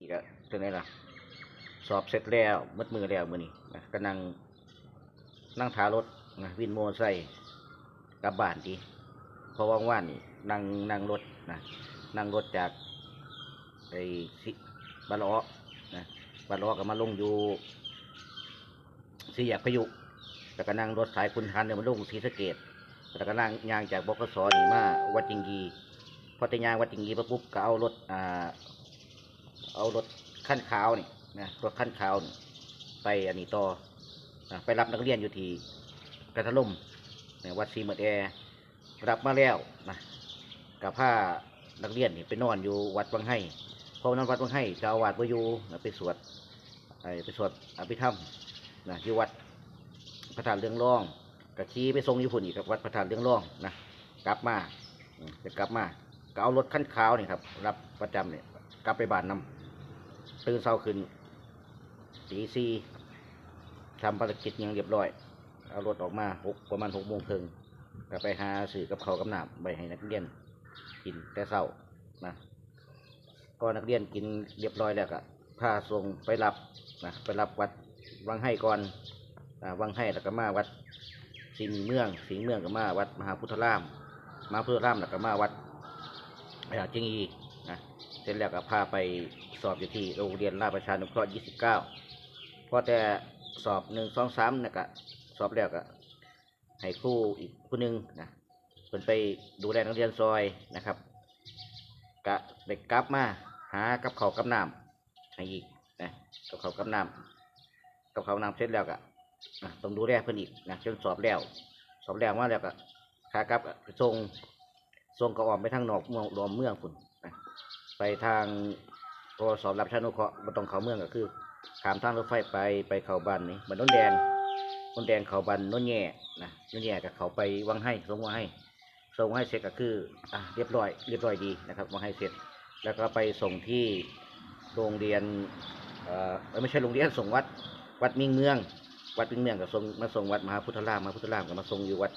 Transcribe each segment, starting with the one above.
นี่ก็ตัวนี้ล่ะ สอบเสร็จแล้วมัดมือแล้วมือนี้นะก็นั่งนั่งทารถนะวินโมไซค์กลับบ้านดีเพราะว่างๆนี่นั่งนั่งรถนะนั่งรถจากไอ้สิบาลอนะบาลอก็มาลงอยู่สี่แยกพายุแล้วก็นั่งรถสายคุณทันเนี่ยมาลงศรีสะเกดแล้วก็นั่งยางจากบกสนี่มาวัดจิงกีพอแต่ยางวัดจิงกีปุ๊บก็เอารถอ่า เอารถขั้นขาวนี่นะรถขั้นขาวนี่ไปอันนี้ต่อนะไปรับนักเรียนอยู่ที่กระทะล่มเนี่ยวัดซีเมดแอร์รับมาแล้วนะกับผ้านักเรียนนี่ไปนอนอยู่วัดวังไห้เพราะนั้นวัดวังไห้เจ้าอาวาสไปอยู่ไปสวดไอ้ไปสวดอภิธรรมนะที่วัดพระธาตุเรื่องร่องกะชี้ไปทรงอยู่พุ่นอีกครับวัดพระธาตุเรื่องร่องนะกลับมาจะกลับมาก็เอารถขั้นขาวนี่ครับ รับประจำเนี่ย กลับไปบ้านนำตื่นเช้าขึ้นตีสี่ทำภารกิจยังเรียบร้อย เอารถออกมาหกประมาณหกโมงครึ่งก็ไปหาสื่อกับเขากับน้ำไปให้นักเรียนกินแต่เช้านะก็นักเรียนกินเรียบร้อยแล้วก็พาส่งไปรับนะไปรับวัดวังให้ก่อนวังให้แล้วก็มาวัดสิงเมืองสิงเมืองก็มาวัดมหาพุทธราม มหาพุทธรามแล้วก็มาวัดอ่าจิงอี สร็จแล้วก็พาไปสอบอยู่ที่โรงเรียนราชประชานุเคราะห์ 29 พอแต่สอบหนึ่งสองสามนะก็สอบแล้วก็ให้ครูอีกผู้หนึ่งนะเพิ่นไปดูแลนักเรียนซอยนะครับกะเด็กกลับมาหากับเขากับน้ำให้อีกนะกับเขากับน้ำกับเขาน้ำเสร็จแล้วก็ต้องดูแลเพิ่นอีกนะจนสอบแล้ว สอบแล้วมาแล้วก็ขากลับก็ไปส่งส่งกระออมไปทางนอกเมืองรวมเมืองคุณน ไปทางโทรสอบรับชานุเคราะห์บ่ต้องเขาเมืองก็คือขามทางรถไฟไปไปเขาบันนี่บันน้นแดงน้นแดงเขาบันน้นแย่นะน้นแย่กับเขาไปวังให้ส่งวังให้ส่งให้เสร็จก็คืออะเรียบร้อยเรียบร้อยดีนะครับวังให้เสร็จ แล้วก็ไปส่งที่โรงเรียนเอ่อไม่ใช่โรงเรียนส่งวัดวัดมิ่งเมือง วัดมิ่งเมืองก็ส่งมาส่งวัดมหาพุทธรามมหาพุทธรามก็มาส่งอยู่วัด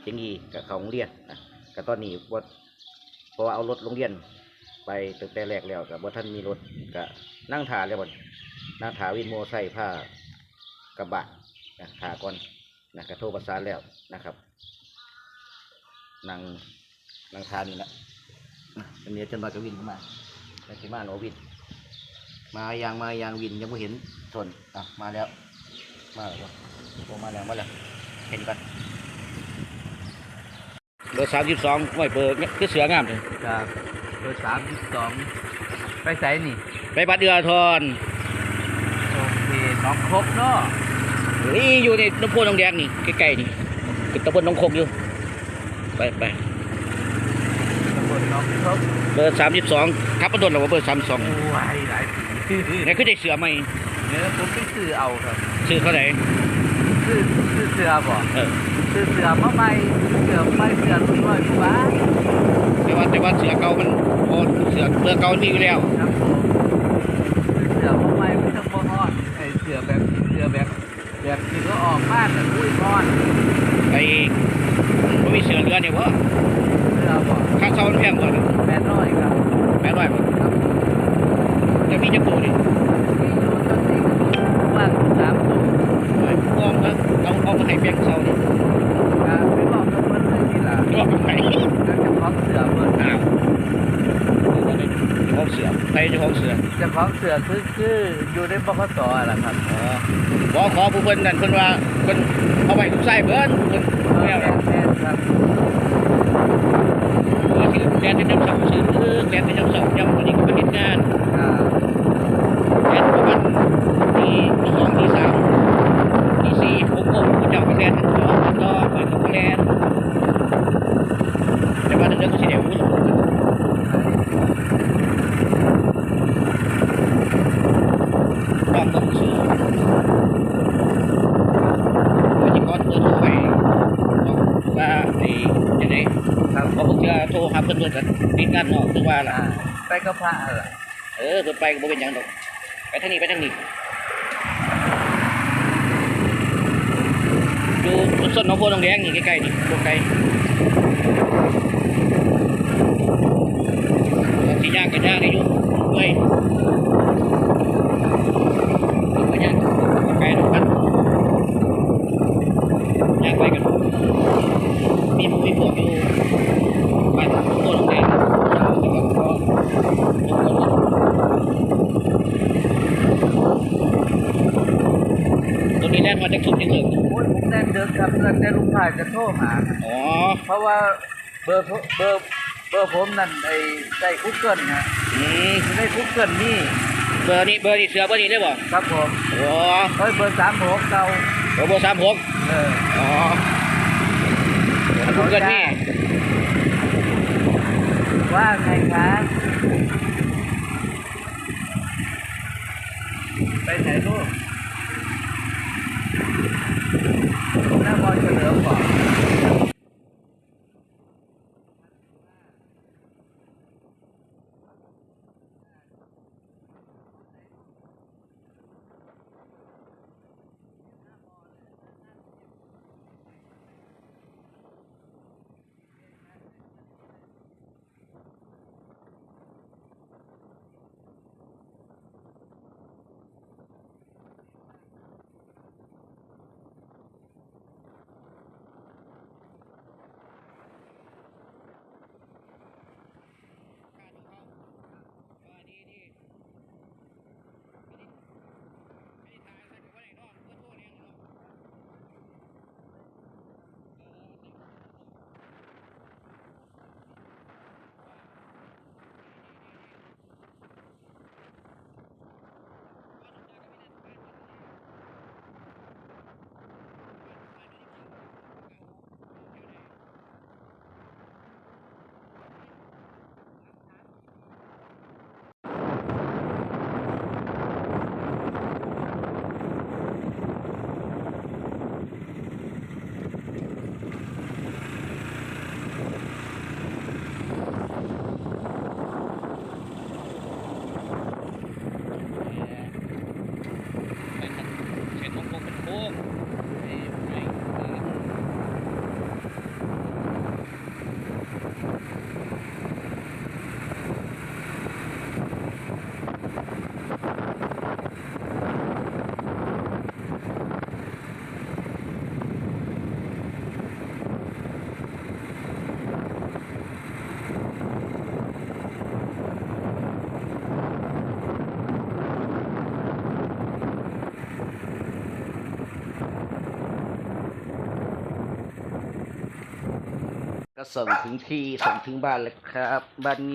เชียงยีกับเขาโรงเรียนนะก็ตอนนี้วัดเพราะว่าเอารถโรงเรียน ไปตั้งแต่แรกแล้วกับว่าท่านมีรถก็นั่งถ่าแล้วบ่นนั่งถ่าวินโมอไซค์ผ้ากระบะนะถ่าก่อนนะกระโทรประสานแล้วนะครับนั่งนั่งทานนี่ละนะอันนี้จนมากระวินเข้ามาแต่ที่มาโนวิน มายังมายังวินยังไม่เห็นชนอะมาแล้ว มาแล้วโอ้มาแล้วมาแล้วเห็นกันเบอร์สามสิบสองไว้เบอร์เนี่ยคือเสืองามเลยจาก เบอร์สามสิบสองไปใส่นี่ไปบัดเดือทอนโอเคน้องครบเนาะนี่อยู่ในน้ำพุน้องแดงนี่ใกล้ๆนี่ติดตะบนน้องคกอยู่ ไปไปตำบลน้องครบเบอร์สามสิบสองครับประดนหรอว่าเบอร์สามสองโอ้ยหลายปีนี่คือได้เสือไหมเนื้อผมไปซื้อเอาครับซื้อเท่าไหร่ ซื้อซื้อเสือบ่เออซื้อเสือมาใหม่เสือใหม่เสือรุ่นร้อยกว่าบาทแต่ว่าแต่ว่าเสือเก่ามันโอ้เสือเสือเก่ามันมีอยู่แล้วครับผมซื้อเสือมาใหม่ไม่ต้องบ่ฮอดไอ้เสือแบบเสือแบบแบบที่เขาออกมาแต่อุ้ยฮอดไอ้มันมีเสือเรือเนี่ยวะเสือบ่ค่าเช่ามันแพงกว่าแปดร้อยครับแปดร้อยบ่ครับจะมีจักรตัวนี่ มีอยู่ตั้งสี่ว่างสามตัว ไอ้พวกมันเอาเอามาให้แบงค์เช่านี่ ครับไม่บอกกับเพิ่นเลยทีหลัง ก็ไป แล้วเจะของเสือเพิ่น อ้าวเจ้าของเสือ ใครเจ้าของเสือเจ้าของเสือคือคืออยู่ในบกสอะล่ะครับอ๋อขอขอผู้เพิ่นนั่นเพิ่นว่าเพิ่นเอาไว้ทุกไส้เพิ่นเพิ่นไม่เอาแล้วแม่นครับว่าที่แกนเป็นน้ำเสาซื้อคือแกนเป็นน้ำเสาย่ำวันนี้ก็มาเห็นงาน อ่า แกนประมาณทีสองทีสามทีสี่หกโมงเจ้าก็แลนต่อต่อไปก็แลนแต่ว่าเรื่องก็สิเดี๋ยวรู้ต้องต้องซื้อว่าจะก้อนเปิดไฟว่าไอ้จะไหน ครับ เพราะผมจะโทรหาเพื่อนกันติดงานนอกถึงว่าล่ะไปก็พระอะไรเออเพิ่นไปก็บ่เป็นหยังดอกไปทางนี้ไปทางนี้อยู่ส้นหนองโพนองแดงนี่ใกล้ๆนี่บ่ไกลบางทีย่างก็ย่างได้อยู่เว้ย แล้วแต่ลูกค้าจะโทรหา อ๋อ เพราะว่าเบอร์เบอร์เบอร์ผมนั่นไอ้ได้คุกเกิลนะอืมได้คุกเกิลนี่เบอร์นี้เบอร์นี้เสือเบอร์นี้ได้บ่ครับผมอ๋อเฮ้ยเบอร์สามหกเก่าเบอร์สามหกเอออ๋อคุณเกินนี่ว่าไงครับ ก็ส่งถึงที่ส่งถึงบ้านแล้วครับ บ้านนี้